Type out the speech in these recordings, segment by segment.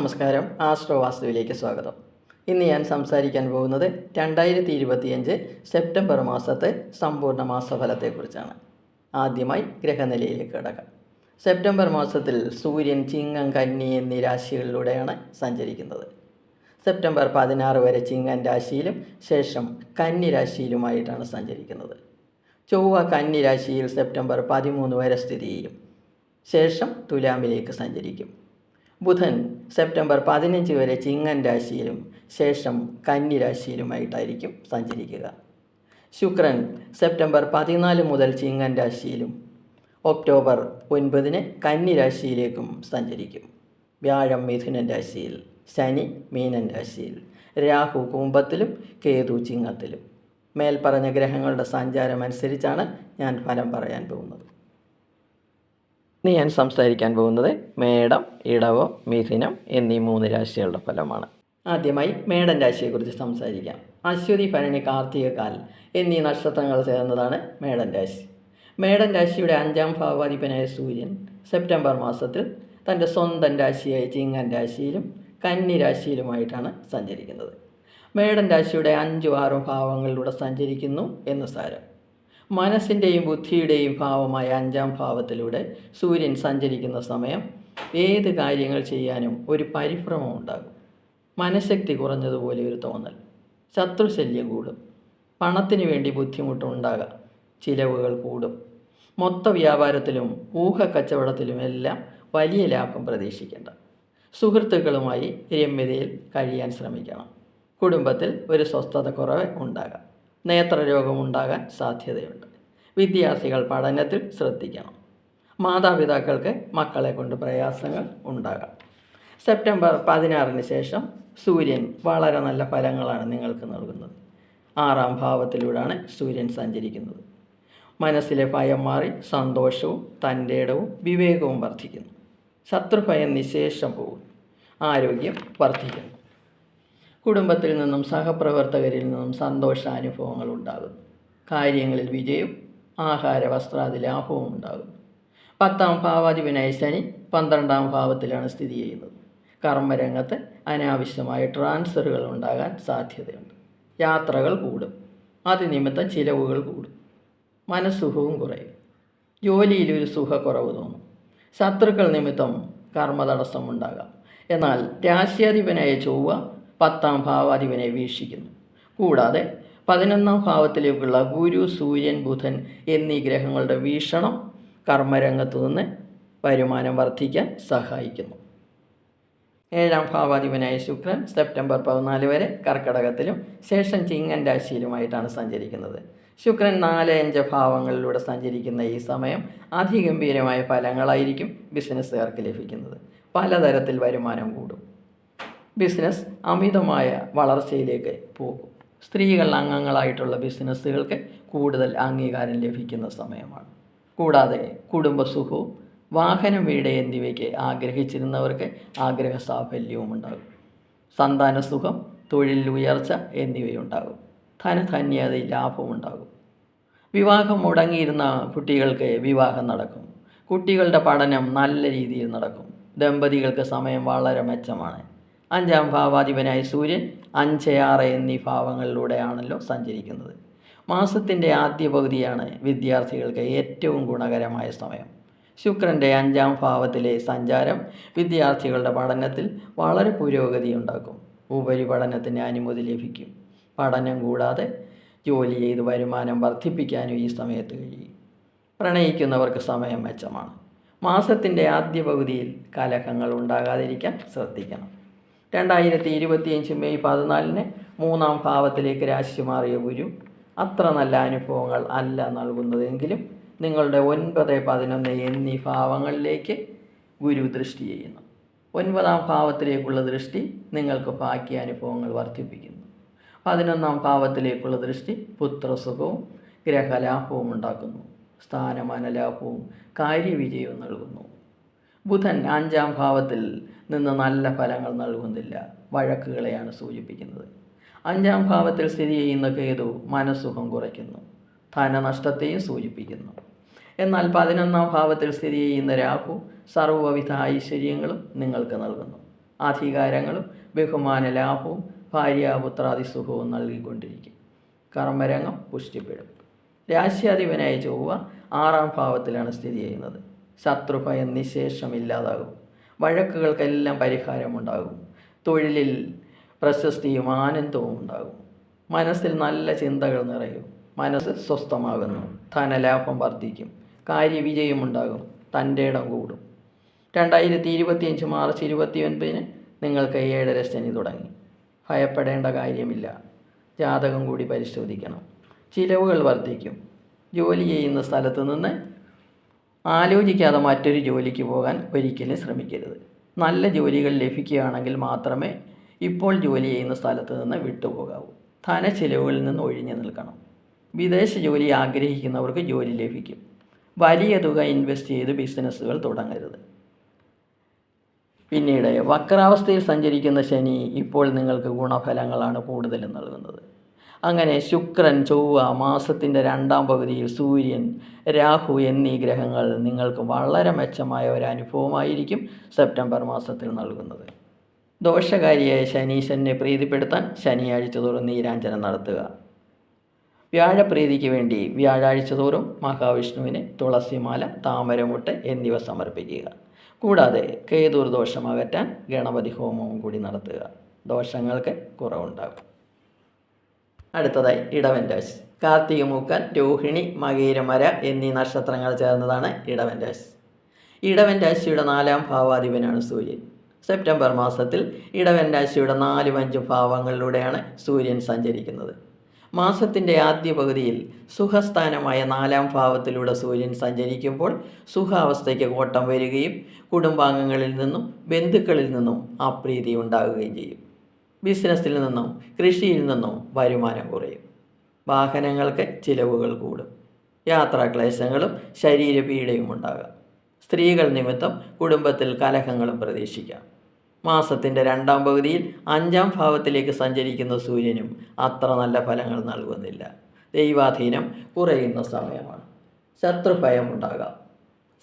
നമസ്കാരം. ആസ്ട്രോ വാസ്തുവിലേക്ക് സ്വാഗതം. ഇന്ന് ഞാൻ സംസാരിക്കാൻ പോകുന്നത് രണ്ടായിരത്തി ഇരുപത്തിയഞ്ച് സെപ്റ്റംബർ മാസത്തെ സമ്പൂർണ മാസഫലത്തെക്കുറിച്ചാണ്. ആദ്യമായി ഗ്രഹനിലയിലേക്ക് കിടക്കാം. സെപ്റ്റംബർ മാസത്തിൽ സൂര്യൻ ചിങ്ങം കന്നി എന്നീ രാശികളിലൂടെയാണ് സഞ്ചരിക്കുന്നത്. സെപ്റ്റംബർ പതിനാറ് വരെ ചിങ്ങൻ രാശിയിലും ശേഷം കന്നി രാശിയിലുമായിട്ടാണ് സഞ്ചരിക്കുന്നത്. ചൊവ്വ കന്നി രാശിയിൽ സെപ്റ്റംബർ പതിമൂന്ന് വരെ സ്ഥിതി ചെയ്യും ശേഷം തുലാമിലേക്ക് സഞ്ചരിക്കും. ബുധൻ സെപ്റ്റംബർ പതിനഞ്ച് വരെ ചിങ്ങൻ രാശിയിലും ശേഷം കന്നി രാശിയിലുമായിട്ടായിരിക്കും സഞ്ചരിക്കുക. ശുക്രൻ സെപ്റ്റംബർ പതിനാല് മുതൽ ചിങ്ങൻ രാശിയിലും ഒക്ടോബർ ഒൻപതിന് കന്നി രാശിയിലേക്കും സഞ്ചരിക്കും. വ്യാഴം മിഥുനൻ രാശിയിൽ ശനി മീനൻ രാശിയിൽ രാഹു കുംഭത്തിലും കേതു ചിങ്ങത്തിലും. മേൽപ്പറഞ്ഞ ഗ്രഹങ്ങളുടെ സഞ്ചാരം അനുസരിച്ചാണ് ഞാൻ ഫലം പറയാൻ പോകുന്നത്. ഇനി ഞാൻ സംസാരിക്കാൻ പോകുന്നത് മേടം ഇടവം മിഥുനം എന്നീ മൂന്ന് രാശികളുടെ ഫലമാണ്. ആദ്യമായി മേടം രാശിയെക്കുറിച്ച് സംസാരിക്കാം. അശ്വതി ഭരണി കാർത്തിക കാൽ എന്നീ നക്ഷത്രങ്ങൾ ചേർന്നതാണ് മേടം രാശി. മേടം രാശിയുടെ അഞ്ചാം ഭാവാധിപനായ സൂര്യൻ സെപ്റ്റംബർ മാസത്തിൽ തന്റെ സ്വന്തം രാശിയായ ചിങ്ങൻ രാശിയിലും കന്നി രാശിയിലുമായിട്ടാണ് സഞ്ചരിക്കുന്നത്. മേടം രാശിയുടെ അഞ്ചും ആറും ഭാവങ്ങളിലൂടെ സഞ്ചരിക്കുന്നു എന്ന് സാരം. മനസ്സിന്റെയും ബുദ്ധിയുടെയും ഭാവമായ അഞ്ചാം ഭാവത്തിലൂടെ സൂര്യൻ സഞ്ചരിക്കുന്ന സമയം ഏത് കാര്യങ്ങൾ ചെയ്യാനും ഒരു പരിഭ്രമം ഉണ്ടാകും. മനഃശക്തി കുറഞ്ഞതുപോലെ ഒരു തോന്നൽ. ശത്രുശല്യം കൂടും. പണത്തിന് വേണ്ടി ബുദ്ധിമുട്ടുണ്ടാകാം ചിലവുകൾ കൂടും. മൊത്ത വ്യാപാരത്തിലും ഊഹ കച്ചവടത്തിലും എല്ലാം വലിയ ലാഭം പ്രതീക്ഷിക്കേണ്ട. സുഹൃത്തുക്കളുമായി രമ്യതയിൽ കഴിയാൻ ശ്രമിക്കണം. കുടുംബത്തിൽ ഒരു സ്വസ്ഥത കുറവ് ഉണ്ടാകാം. നേത്രരോഗം ഉണ്ടാകാൻ സാധ്യതയുണ്ട്. വിദ്യാർത്ഥികൾ പഠനത്തിൽ ശ്രദ്ധിക്കണം. മാതാപിതാക്കൾക്ക് മക്കളെ കൊണ്ട് പ്രയാസങ്ങൾ ഉണ്ടാകാം. സെപ്റ്റംബർ പതിനാറിന് ശേഷം സൂര്യൻ വളരെ നല്ല ഫലങ്ങളാണ് നിങ്ങൾക്ക് നൽകുന്നത്. ആറാം ഭാവത്തിലൂടെയാണ് സൂര്യൻ സഞ്ചരിക്കുന്നത്. മനസ്സിലെ ഭയം മാറി സന്തോഷവും തന്റെ ഇടവും വിവേകവും വർദ്ധിക്കുന്നു. ശത്രുഭയം നിശേഷം പോകും ആരോഗ്യം വർദ്ധിക്കുന്നു. കുടുംബത്തിൽ നിന്നും സഹപ്രവർത്തകരിൽ നിന്നും സന്തോഷാനുഭവങ്ങൾ ഉണ്ടാകുന്നു. കാര്യങ്ങളിൽ വിജയവും ആഹാര വസ്ത്രാദി ലാഭവും ഉണ്ടാകുന്നു. പത്താം ഭാവാധിപനായ ശനി പന്ത്രണ്ടാം ഭാവത്തിലാണ് സ്ഥിതി ചെയ്യുന്നത്. കർമ്മരംഗത്ത് അനാവശ്യമായ ട്രാൻസ്ഫറുകൾ ഉണ്ടാകാൻ സാധ്യതയുണ്ട്. യാത്രകൾ കൂടും. അത് നിമിത്തം ചിലവുകൾ കൂടും. മനസ്സുഖവും കുറയും. ജോലിയിൽ ഒരു സുഖക്കുറവ് തോന്നും. ശത്രുക്കൾ നിമിത്തം കർമ്മതടസ്സം ഉണ്ടാകാം. എന്നാൽ രാശ്യാധിപനായ ചൊവ്വ പത്താം ഭാവാധിപനെ വീക്ഷിക്കുന്നു. കൂടാതെ പതിനൊന്നാം ഭാവത്തിലേക്കുള്ള ഗുരു സൂര്യൻ ബുധൻ എന്നീ ഗ്രഹങ്ങളുടെ വീക്ഷണം കർമ്മരംഗത്തു നിന്ന് വരുമാനം വർദ്ധിക്കാൻ സഹായിക്കുന്നു. ഏഴാം ഭാവാധിപനായ ശുക്രൻ സെപ്റ്റംബർ പതിനാല് വരെ കർക്കടകത്തിലും ശേഷം ചിങ്ങൻ രാശിയിലുമായിട്ടാണ് സഞ്ചരിക്കുന്നത്. ശുക്രൻ നാല് അഞ്ച് ഭാവങ്ങളിലൂടെ സഞ്ചരിക്കുന്ന ഈ സമയം അതിഗംഭീരമായ ഫലങ്ങളായിരിക്കും ബിസിനസ്സുകാർക്ക് ലഭിക്കുന്നത്. പലതരത്തിൽ വരുമാനം കൂടും. ബിസിനസ് അമിതമായ വളർച്ചയിലേക്ക് പോകും. സ്ത്രീകൾ അംഗങ്ങളായിട്ടുള്ള ബിസിനസ്സുകൾക്ക് കൂടുതൽ അംഗീകാരം ലഭിക്കുന്ന സമയമാണ്. കൂടാതെ കുടുംബസുഖവും വാഹനം വീട് എന്നിവയ്ക്ക് ആഗ്രഹിച്ചിരുന്നവർക്ക് ആഗ്രഹ സാഫല്യവും ഉണ്ടാകും. സന്താനസുഖം തൊഴിൽ ഉയർച്ച എന്നിവയുണ്ടാകും. ലാഭവും ഉണ്ടാകും. വിവാഹം മുടങ്ങിയിരുന്ന കുട്ടികൾക്ക് വിവാഹം നടക്കും. കുട്ടികളുടെ പഠനം നല്ല രീതിയിൽ നടക്കും. ദമ്പതികൾക്ക് സമയം വളരെ മെച്ചമാണ്. അഞ്ചാം ഭാവാധിപനായ സൂര്യൻ അഞ്ച് ആറ് എന്നീ ഭാവങ്ങളിലൂടെയാണല്ലോ സഞ്ചരിക്കുന്നത്. മാസത്തിന്റെ ആദ്യ പകുതിയാണ് വിദ്യാർത്ഥികൾക്ക് ഏറ്റവും ഗുണകരമായ സമയം. ശുക്രന്റെ അഞ്ചാം ഭാവത്തിലെ സഞ്ചാരം വിദ്യാർത്ഥികളുടെ പഠനത്തിൽ വളരെ പുരോഗതി ഉണ്ടാക്കും. ഉപരിപഠനത്തിന് അനുമതി ലഭിക്കും. പഠനം കൂടാതെ ജോലി ചെയ്ത് വരുമാനം വർദ്ധിപ്പിക്കാനും ഈ സമയത്ത് കഴിയും. പ്രണയിക്കുന്നവർക്ക് സമയം മെച്ചമാണ്. മാസത്തിന്റെ ആദ്യ പകുതിയിൽ കലഹങ്ങൾ ഉണ്ടാകാതിരിക്കാൻ ശ്രദ്ധിക്കണം. രണ്ടായിരത്തി ഇരുപത്തിയഞ്ച് മെയ് പതിനാലിന് മൂന്നാം ഭാവത്തിലേക്ക് രാശി മാറിയ ഗുരു. അത്ര നല്ല അനുഭവങ്ങൾ അല്ല നൽകുന്നതെങ്കിലും നിങ്ങളുടെ ഒൻപത് പതിനൊന്ന് എന്നീ ഭാവങ്ങളിലേക്ക് ഗുരു ദൃഷ്ടി ചെയ്യുന്നു. ഒൻപതാം ഭാവത്തിലേക്കുള്ള ദൃഷ്ടി നിങ്ങൾക്ക് ബാക്കി അനുഭവങ്ങൾ വർദ്ധിപ്പിക്കുന്നു. പതിനൊന്നാം ഭാവത്തിലേക്കുള്ള ദൃഷ്ടി പുത്രസുഖവും ഗ്രഹലാഭവും ഉണ്ടാക്കുന്നു. സ്ഥാനമാനലാഭവും കാര്യവിജയവും നൽകുന്നു. ബുധൻ അഞ്ചാം ഭാവത്തിൽ നിന്ന് നല്ല ഫലങ്ങൾ നൽകുന്നില്ല. വഴക്കുകളെയാണ് സൂചിപ്പിക്കുന്നത്. അഞ്ചാം ഭാവത്തിൽ സ്ഥിതി ചെയ്യുന്ന കേതു മനസ്സുഖം കുറയ്ക്കുന്നു. ധനനഷ്ടത്തെയും സൂചിപ്പിക്കുന്നു. എന്നാൽ പതിനൊന്നാം ഭാവത്തിൽ സ്ഥിതി ചെയ്യുന്ന രാഹു സർവവിധ ഐശ്വര്യങ്ങളും നിങ്ങൾക്ക് നൽകുന്നു. അധികാരങ്ങളും ബഹുമാന ലാഭവും ഭാര്യാപുത്രാദി സുഖവും നൽകിക്കൊണ്ടിരിക്കും. കർമ്മരംഗം പുഷ്ടിപ്പെടും. രാശ്യാധിപനായ ചൊവ്വ ആറാം ഭാവത്തിലാണ് സ്ഥിതി ചെയ്യുന്നത്. ശത്രുഭയം നിശേഷമില്ലാതാകും വഴക്കുകൾക്കെല്ലാം പരിഹാരമുണ്ടാകും. തൊഴിലിൽ പ്രശസ്തിയും ആനന്ദവും ഉണ്ടാകും. മനസ്സിൽ നല്ല ചിന്തകൾ നിറയും. മനസ്സ് സ്വസ്ഥമാകുന്നു. ധനലാഭം വർദ്ധിക്കും. കാര്യവിജയമുണ്ടാകും തന്റെ ഇടം കൂടും. രണ്ടായിരത്തി ഇരുപത്തിയഞ്ച് മാർച്ച് ഇരുപത്തി ഒൻപതിന് നിങ്ങൾക്ക് ഏഴര ശനി തുടങ്ങി. ഭയപ്പെടേണ്ട കാര്യമില്ല. ജാതകം കൂടി പരിശോധിക്കണം. ചിലവുകൾ വർദ്ധിക്കും. ജോലി ചെയ്യുന്ന സ്ഥലത്ത് നിന്ന് ആലോചിക്കാതെ മറ്റൊരു ജോലിക്ക് പോകാൻ ഒരിക്കലും ശ്രമിക്കരുത്. നല്ല ജോലികൾ ലഭിക്കുകയാണെങ്കിൽ മാത്രമേ ഇപ്പോൾ ജോലി ചെയ്യുന്ന സ്ഥലത്ത് നിന്ന് വിട്ടുപോകാവൂ. ധന ധനച്ചിലവുകളിൽ നിന്ന് ഒഴിഞ്ഞു നിൽക്കണം. വിദേശ ജോലി ആഗ്രഹിക്കുന്നവർക്ക് ജോലി ലഭിക്കും. വലിയ തുക ഇൻവെസ്റ്റ് ചെയ്ത് ബിസിനസ്സുകൾ തുടങ്ങരുത്. പിന്നീട് വക്രാവസ്ഥയിൽ സഞ്ചരിക്കുന്ന ശനി ഇപ്പോൾ നിങ്ങൾക്ക് ഗുണഫലങ്ങളാണ് കൂടുതലും നൽകുന്നത്. അങ്ങനെ ശുക്രൻ ചൊവ്വ മാസത്തിന്റെ രണ്ടാം പകുതിയിൽ സൂര്യൻ രാഹു എന്നീ ഗ്രഹങ്ങൾ നിങ്ങൾക്ക് വളരെ മെച്ചമായ ഒരു അനുഭവമായിരിക്കും സെപ്റ്റംബർ മാസത്തിൽ നൽകുന്നത്. ദോഷകാരിയായ ശനീശനെ പ്രീതിപ്പെടുത്താൻ ശനിയാഴ്ച തോറും നീരാഞ്ജനം നടത്തുക. വ്യാഴപ്രീതിക്ക് വേണ്ടി വ്യാഴാഴ്ച തോറും മഹാവിഷ്ണുവിന് തുളസിമാല താമരമുട്ട് എന്നിവ സമർപ്പിക്കുക. കൂടാതെ കേതൂർ ദോഷം അകറ്റാൻ ഗണപതി ഹോമവും കൂടി നടത്തുക. ദോഷങ്ങൾക്ക് കുറവുണ്ടാകും. അടുത്തതായി ഇടവൻ രാശി കാർത്തിക മൂക്കൻ രോഹിണി മകീരമര എന്നീ നക്ഷത്രങ്ങൾ ചേർന്നതാണ് ഇടവൻ രാശി ഇടവൻ രാശിയുടെ നാലാം ഭാവാധിപനാണ് സൂര്യൻ. സെപ്റ്റംബർ മാസത്തിൽ ഇടവൻ രാശിയുടെ നാലും അഞ്ചും ഭാവങ്ങളിലൂടെയാണ് സൂര്യൻ സഞ്ചരിക്കുന്നത്. മാസത്തിന്റെ ആദ്യ പകുതിയിൽ സുഖസ്ഥാനമായ നാലാം ഭാവത്തിലൂടെ സൂര്യൻ സഞ്ചരിക്കുമ്പോൾ സുഖാവസ്ഥയ്ക്ക് കോട്ടം വരികയും കുടുംബാംഗങ്ങളിൽ നിന്നും ബന്ധുക്കളിൽ നിന്നും അപ്രീതി ഉണ്ടാകുകയും ചെയ്യും. ബിസിനസ്സിൽ നിന്നും കൃഷിയിൽ നിന്നും വരുമാനം കുറയും. വാഹനങ്ങൾക്ക് ചിലവുകൾ കൂടും. യാത്രാക്ലേശങ്ങളും ശരീരപീഡയും ഉണ്ടാകാം. സ്ത്രീകൾ നിമിത്തം കുടുംബത്തിൽ കലഹങ്ങളും പ്രതീക്ഷിക്കാം. മാസത്തിന്റെ രണ്ടാം പകുതിയിൽ അഞ്ചാം ഭാവത്തിലേക്ക് സഞ്ചരിക്കുന്ന സൂര്യനും അത്ര നല്ല ഫലങ്ങൾ നൽകുന്നില്ല. ദൈവാധീനം കുറയുന്ന സമയമാണ്. ശത്രുഭയം ഉണ്ടാകാം.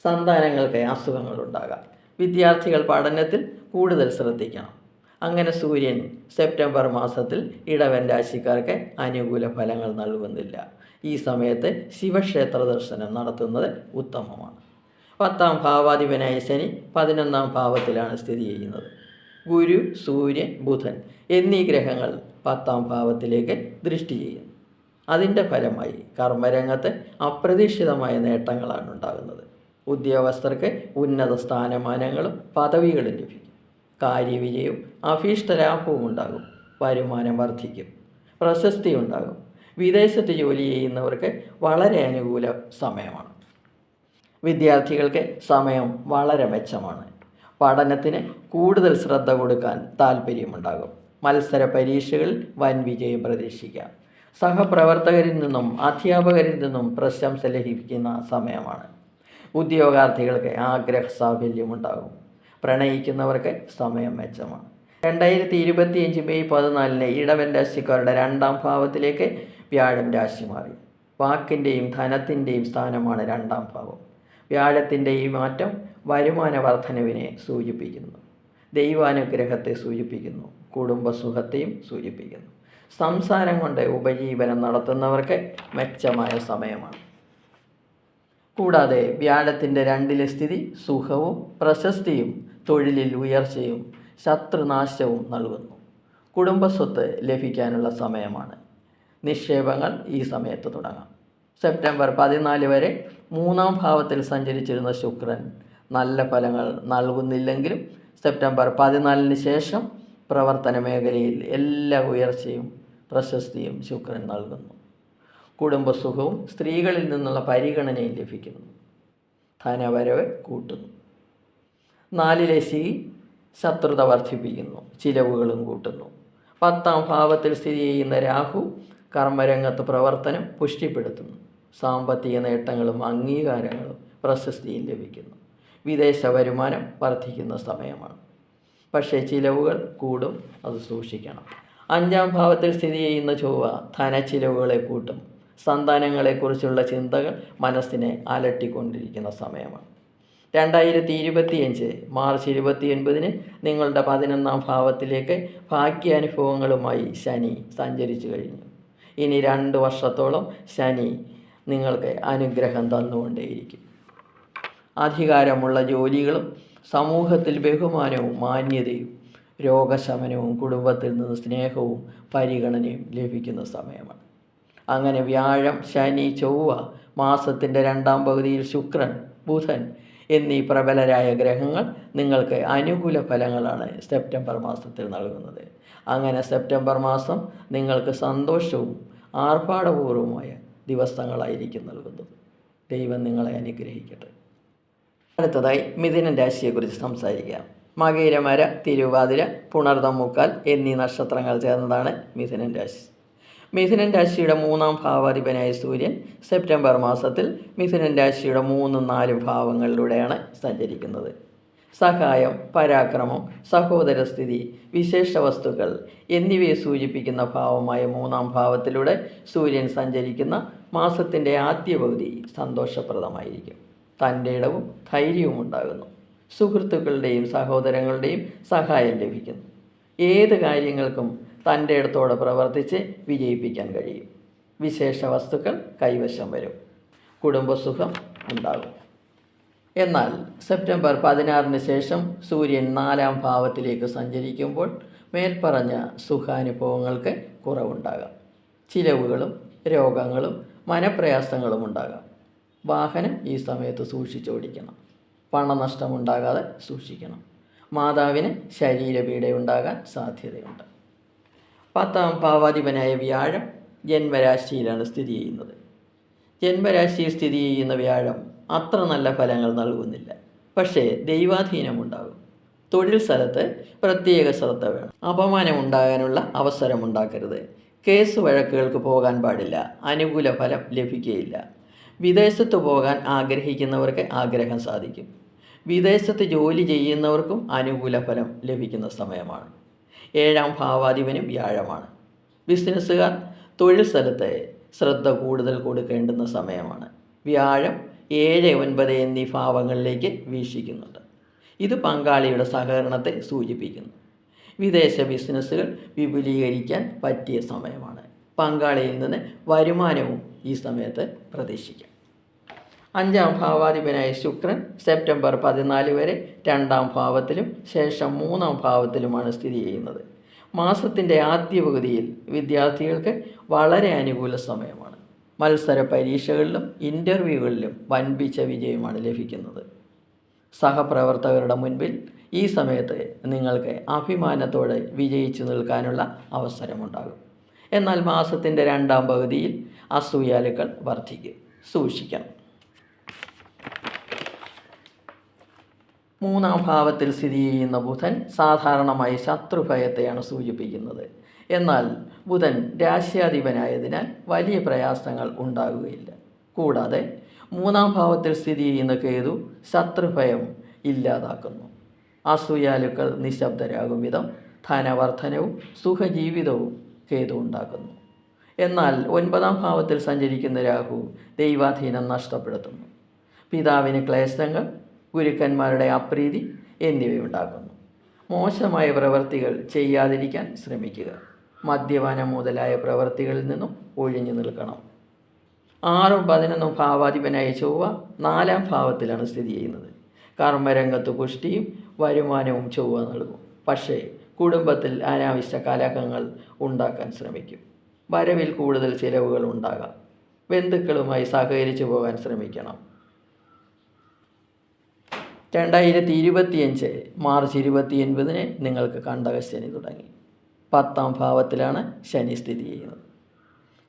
സന്താനങ്ങൾക്ക് അസുഖങ്ങളുണ്ടാകാം വിദ്യാർത്ഥികൾ പഠനത്തിൽ കൂടുതൽ ശ്രദ്ധിക്കണം. അങ്ങനെ സൂര്യൻ സെപ്റ്റംബർ മാസത്തിൽ ഇടവൻ രാശിക്കാർക്ക് അനുകൂല ഫലങ്ങൾ നൽകുന്നില്ല. ഈ സമയത്ത് ശിവക്ഷേത്ര ദർശനം നടത്തുന്നത് ഉത്തമമാണ്. പത്താം ഭാവാധിപനായ ശനി പതിനൊന്നാം ഭാവത്തിലാണ് സ്ഥിതി ചെയ്യുന്നത്. ഗുരു സൂര്യൻ ബുധൻ എന്നീ ഗ്രഹങ്ങൾ പത്താം ഭാവത്തിലേക്ക് ദൃഷ്ടി ചെയ്യുന്നു. അതിന്റെ ഫലമായി കർമ്മരംഗത്ത് അപ്രതീക്ഷിതമായ നേട്ടങ്ങളാണ് ഉണ്ടാകുന്നത്. ഉദ്യോഗസ്ഥർക്ക് ഉന്നത സ്ഥാനമാനങ്ങളും പദവികളും ലഭിക്കും. കാര്യവിജയവും അഭീഷ്ടലാഭവും ഉണ്ടാകും വരുമാനം വർദ്ധിക്കും പ്രശസ്തി ഉണ്ടാകും വിദേശത്ത് ജോലി ചെയ്യുന്നവർക്ക് വളരെ അനുകൂല സമയമാണ്. വിദ്യാർത്ഥികൾക്ക് സമയം വളരെ മെച്ചമാണ്. പഠനത്തിന് കൂടുതൽ ശ്രദ്ധ കൊടുക്കാൻ താല്പര്യമുണ്ടാകും മത്സര പരീക്ഷകളിൽ വൻ വിജയം പ്രതീക്ഷിക്കാം. സഹപ്രവർത്തകരിൽ നിന്നും അധ്യാപകരിൽ നിന്നും പ്രശംസ ലഭിക്കുന്ന സമയമാണ്. ഉദ്യോഗാർത്ഥികൾക്ക് ആഗ്രഹ സാഫല്യമുണ്ടാകും പ്രണയിക്കുന്നവർക്ക് സമയം മെച്ചമാണ്. രണ്ടായിരത്തി ഇരുപത്തിയഞ്ച് മെയ് പതിനാലിന് ഇടവൻ രാശിക്കാരുടെ രണ്ടാം ഭാവത്തിലേക്ക് വ്യാഴം രാശി മാറി. വാക്കിന്റെയും ധനത്തിന്റെയും സ്ഥാനമാണ് രണ്ടാം ഭാവം. വ്യാഴത്തിന്റെ ഈ മാറ്റം വരുമാന വർധനവിനെ സൂചിപ്പിക്കുന്നു. ദൈവാനുഗ്രഹത്തെ സൂചിപ്പിക്കുന്നു. കുടുംബസുഖത്തെയും സൂചിപ്പിക്കുന്നു. സംസാരം കൊണ്ട് ഉപജീവനം നടത്തുന്നവർക്ക് മെച്ചമായ സമയമാണ്. കൂടാതെ വ്യാഴത്തിന്റെ രണ്ടിലെ സ്ഥിതി സുഖവും പ്രശസ്തിയും തൊഴിലിൽ ഉയർച്ചയും ശത്രുനാശവും നൽകുന്നു. കുടുംബസ്വത്ത് ലഭിക്കാനുള്ള സമയമാണ്. നിക്ഷേപങ്ങൾ ഈ സമയത്ത് തുടങ്ങാം. സെപ്റ്റംബർ പതിനാല് വരെ മൂന്നാം ഭാവത്തിൽ സഞ്ചരിച്ചിരുന്ന ശുക്രൻ നല്ല ഫലങ്ങൾ നൽകുന്നില്ലെങ്കിലും സെപ്റ്റംബർ പതിനാലിന് ശേഷം പ്രവർത്തന മേഖലയിൽ എല്ലാ ഉയർച്ചയും പ്രശസ്തിയും ശുക്രൻ നൽകുന്നു. കുടുംബസുഖവും സ്ത്രീകളിൽ നിന്നുള്ള പരിഗണനയും ലഭിക്കുന്നു. ധനവരവ് കൂട്ടുന്നു. നാലിലെ സി ശത്രുത വർദ്ധിപ്പിക്കുന്നു. ചിലവുകളും കൂട്ടുന്നു. പത്താം ഭാവത്തിൽ സ്ഥിതി ചെയ്യുന്ന രാഹു കർമ്മരംഗത്ത് പ്രവർത്തനം പുഷ്ടിപ്പെടുത്തുന്നു. സാമ്പത്തിക നേട്ടങ്ങളും അംഗീകാരങ്ങളും പ്രശസ്തിയും ലഭിക്കുന്നു. വിദേശ വരുമാനം വർദ്ധിക്കുന്ന സമയമാണ്. പക്ഷേ ചിലവുകൾ കൂടും അത് സൂക്ഷിക്കണം. അഞ്ചാം ഭാവത്തിൽ സ്ഥിതി ചെയ്യുന്ന ചൊവ്വ ധനച്ചിലവുകളെ കൂട്ടും. സന്താനങ്ങളെക്കുറിച്ചുള്ള ചിന്തകൾ മനസ്സിനെ അലട്ടിക്കൊണ്ടിരിക്കുന്ന സമയമാണ്. രണ്ടായിരത്തി ഇരുപത്തിയഞ്ച് മാർച്ച് ഇരുപത്തി ഒൻപതിന് നിങ്ങളുടെ പതിനൊന്നാം ഭാവത്തിലേക്ക് ഭാഗ്യാനുഭവങ്ങളുമായി ശനി സഞ്ചരിച്ചു കഴിഞ്ഞു. ഇനി രണ്ട് വർഷത്തോളം ശനി നിങ്ങൾക്ക് അനുഗ്രഹം തന്നുകൊണ്ടേയിരിക്കും. അധികാരമുള്ള ജോലികളും സമൂഹത്തിൽ ബഹുമാനവും മാന്യതയും രോഗശമനവും കുടുംബത്തിൽ നിന്ന് സ്നേഹവും പരിഗണനയും ലഭിക്കുന്ന സമയമാണ്. അങ്ങനെ വ്യാഴം ശനി ചൊവ്വ മാസത്തിന്റെ രണ്ടാം പകുതിയിൽ ശുക്രൻ ബുധൻ എന്നീ പ്രബലരായ ഗ്രഹങ്ങൾ നിങ്ങൾക്ക് അനുകൂല ഫലങ്ങളാണ് സെപ്റ്റംബർ മാസത്തിൽ നൽകുന്നത്. അങ്ങനെ സെപ്റ്റംബർ മാസം നിങ്ങൾക്ക് സന്തോഷവും ആർഭാടപൂർവമായ ദിവസങ്ങളായിരിക്കും നൽകുന്നത്. ദൈവം നിങ്ങളെ അനുഗ്രഹിക്കട്ടെ. അടുത്തതായി മിഥുനൻ രാശിയെക്കുറിച്ച് സംസാരിക്കാം. മകയിരമര തിരുവാതിര പുണർദമുക്കാൽ എന്നീ നക്ഷത്രങ്ങൾ ചേർന്നതാണ് മിഥുനൻ രാശി. മിഥുനൻ രാശിയുടെ മൂന്നാം ഭാവാധിപനായ സൂര്യൻ സെപ്റ്റംബർ മാസത്തിൽ മിഥുനൻ രാശിയുടെ മൂന്നും നാലും ഭാവങ്ങളിലൂടെയാണ് സഞ്ചരിക്കുന്നത്. സഹായം പരാക്രമം സഹോദരസ്ഥിതി വിശേഷ വസ്തുക്കൾ എന്നിവയെ സൂചിപ്പിക്കുന്ന ഭാവമായ മൂന്നാം ഭാവത്തിലൂടെ സൂര്യൻ സഞ്ചരിക്കുന്ന മാസത്തിന്റെ ആദ്യ പകുതി സന്തോഷപ്രദമായിരിക്കും. തന്റെ ഇടവും ധൈര്യവും ഉണ്ടാകുന്നു. സുഹൃത്തുക്കളുടെയും സഹോദരങ്ങളുടെയും സഹായം ലഭിക്കുന്നു. ഏത് കാര്യങ്ങൾക്കും തന്റെ ഇടത്തോടെ പ്രവർത്തിച്ച് വിജയിപ്പിക്കാൻ കഴിയും. വിശേഷ വസ്തുക്കൾ കൈവശം വരും. കുടുംബസുഖം ഉണ്ടാകും. എന്നാൽ സെപ്റ്റംബർ പതിനാറിന് ശേഷം സൂര്യൻ നാലാം ഭാവത്തിലേക്ക് സഞ്ചരിക്കുമ്പോൾ മേൽപ്പറഞ്ഞ സുഖാനുഭവങ്ങൾക്ക് കുറവുണ്ടാകാം. ചിലവുകളും രോഗങ്ങളും മനപ്രയാസങ്ങളും ഉണ്ടാകാം. വാഹനം ഈ സമയത്ത് സൂക്ഷിച്ചോടിക്കണം പണനഷ്ടമുണ്ടാകാതെ സൂക്ഷിക്കണം. മാതാവിന് ശരീരപീഡയുണ്ടാകാൻ സാധ്യതയുണ്ട്. പത്താം ഭാവാധിപനായ വ്യാഴം ജന്മരാശിയിലാണ് സ്ഥിതി ചെയ്യുന്നത്. ജന്മരാശിയിൽ സ്ഥിതി ചെയ്യുന്ന വ്യാഴം അത്ര നല്ല ഫലങ്ങൾ നൽകുന്നില്ല. പക്ഷേ ദൈവാധീനമുണ്ടാകും. തൊഴിൽ സ്ഥലത്ത് പ്രത്യേക ശ്രദ്ധ വേണം. അപമാനം ഉണ്ടാകാനുള്ള അവസരം ഉണ്ടാക്കരുത്. കേസ് വഴക്കുകൾക്ക് പോകാൻ പാടില്ല. അനുകൂല ഫലം ലഭിക്കുകയില്ല. വിദേശത്ത് പോകാൻ ആഗ്രഹിക്കുന്നവർക്ക് ആഗ്രഹം സാധിക്കും. വിദേശത്ത് ജോലി ചെയ്യുന്നവർക്കും അനുകൂല ഫലം ലഭിക്കുന്ന സമയമാണ്. ഏഴാം ഭാവാധിപനും വ്യാഴമാണ്. ബിസിനസ്സുകാർ തൊഴിൽ സ്ഥലത്ത് ശ്രദ്ധ കൂടുതൽ കൊടുക്കേണ്ടുന്ന സമയമാണ്. വ്യാഴം ഏഴ് ഒൻപത് എന്നീ ഭാവങ്ങളിലേക്ക് വീക്ഷിക്കുന്നുണ്ട്. ഇത് പങ്കാളിയുടെ സഹകരണത്തെ സൂചിപ്പിക്കുന്നു. വിദേശ ബിസിനസ്സുകൾ വിപുലീകരിക്കാൻ പറ്റിയ സമയമാണ്. പങ്കാളിയിൽ നിന്ന് വരുമാനവും ഈ സമയത്ത് പ്രതീക്ഷിക്കാം. അഞ്ചാം ഭാവാധിപനായ ശുക്രൻ സെപ്റ്റംബർ പതിനാല് വരെ രണ്ടാം ഭാവത്തിലും ശേഷം മൂന്നാം ഭാവത്തിലുമാണ് സ്ഥിതി ചെയ്യുന്നത്. മാസത്തിന്റെ ആദ്യ പകുതിയിൽ വിദ്യാർത്ഥികൾക്ക് വളരെ അനുകൂല സമയമാണ്. മത്സര പരീക്ഷകളിലും ഇന്റർവ്യൂകളിലും വൻപിച്ച വിജയമാണ് ലഭിക്കുന്നത്. സഹപ്രവർത്തകരുടെ മുൻപിൽ ഈ സമയത്ത് നിങ്ങൾക്ക് അഭിമാനത്തോടെ വിജയിച്ചു നിൽക്കാനുള്ള അവസരമുണ്ടാകും. എന്നാൽ മാസത്തിന്റെ രണ്ടാം പകുതിയിൽ അസൂയാലുക്കൾ വർദ്ധിക്കും. സൂക്ഷിക്കണം മൂന്നാം ഭാവത്തിൽ സ്ഥിതി ചെയ്യുന്ന ബുധൻ സാധാരണമായി ശത്രുഭയത്തെയാണ് സൂചിപ്പിക്കുന്നത്. എന്നാൽ ബുധൻ രാശ്യാധിപനായതിനാൽ വലിയ പ്രയാസങ്ങൾ ഉണ്ടാകുകയില്ല. കൂടാതെ മൂന്നാം ഭാവത്തിൽ സ്ഥിതി ചെയ്യുന്ന കേതു ശത്രുഭയം ഇല്ലാതാക്കുന്നു. അസൂയാലുക്കൾ നിശബ്ദരാകും വിധം ധനവർദ്ധനവും സുഖജീവിതവും കേതു ഉണ്ടാക്കുന്നു. എന്നാൽ ഒൻപതാം ഭാവത്തിൽ സഞ്ചരിക്കുന്ന രാഹു ദൈവാധീനം നഷ്ടപ്പെടുത്തുന്നു. പിതാവിന് ക്ലേശങ്ങൾ ഗുരുക്കന്മാരുടെ അപ്രീതി എന്നിവയുണ്ടാക്കുന്നു. മോശമായ പ്രവർത്തികൾ ചെയ്യാതിരിക്കാൻ ശ്രമിക്കുക. മദ്യപാനം മുതലായ പ്രവർത്തികളിൽ നിന്നും ഒഴിഞ്ഞു നിൽക്കണം. ആറും പതിനൊന്നും ഭാവാധിപനായ ചൊവ്വ നാലാം ഭാവത്തിലാണ് സ്ഥിതി ചെയ്യുന്നത്. കർമ്മരംഗത്ത് പുഷ്ടിയും വരുമാനവും ചൊവ്വ നൽകും. പക്ഷേ കുടുംബത്തിൽ അനാവശ്യ കലഹങ്ങൾ ഉണ്ടാക്കാൻ ശ്രമിക്കും. വരവിൽ കൂടുതൽ ചിലവുകൾ ഉണ്ടാകാം. ബന്ധുക്കളുമായി സഹകരിച്ചു പോകാൻ ശ്രമിക്കണം. രണ്ടായിരത്തി ഇരുപത്തിയഞ്ച് മാർച്ച് ഇരുപത്തി ഒൻപതിന് നിങ്ങൾക്ക് കണ്ടകശനി തുടങ്ങി. പത്താം ഭാവത്തിലാണ് ശനി സ്ഥിതി ചെയ്യുന്നത്.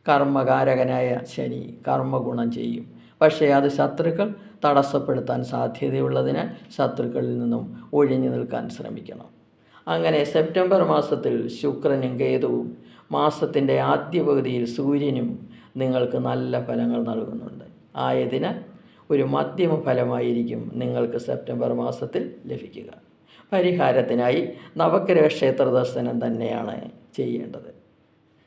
കർമ്മകാരകനായ ശനി കർമ്മഗുണം ചെയ്യും. പക്ഷേ അത് ശത്രുക്കൾ തടസ്സപ്പെടുത്താൻ സാധ്യതയുള്ളതിനാൽ ശത്രുക്കളിൽ നിന്നും ഒഴിഞ്ഞു നിൽക്കാൻ ശ്രമിക്കണം. അങ്ങനെ സെപ്റ്റംബർ മാസത്തിൽ ശുക്രനും കേതുവും മാസത്തിന്റെ ആദ്യ പകുതിയിൽ സൂര്യനും നിങ്ങൾക്ക് നല്ല ഫലങ്ങൾ നൽകുന്നുണ്ട്. ആയതിനാൽ ഒരു മധ്യമ ഫലമായിരിക്കും നിങ്ങൾക്ക് സെപ്റ്റംബർ മാസത്തിൽ ലഭിക്കുക. പരിഹാരത്തിനായി നവഗ്രഹ ക്ഷേത്ര ദർശനം തന്നെയാണ് ചെയ്യേണ്ടത്.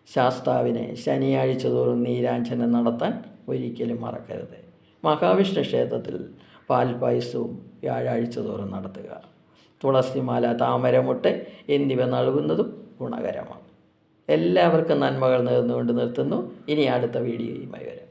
ശാസ്താവിനെ ശനിയാഴ്ച തോറും നീരാഞ്ജനം നടത്താൻ ഒരിക്കലും മറക്കരുത്. മഹാവിഷ്ണു ക്ഷേത്രത്തിൽ പാൽപായസവും വ്യാഴാഴ്ച തോറും നടത്തുക. തുളസിമാല താമരമുട്ട് എന്നിവ നൽകുന്നതും ഗുണകരമാണ്. എല്ലാവർക്കും നന്മകൾ നേർന്നുകൊണ്ട് നിർത്തുന്നു. ഇനി അടുത്ത വീഡിയോയുമായി വരാം.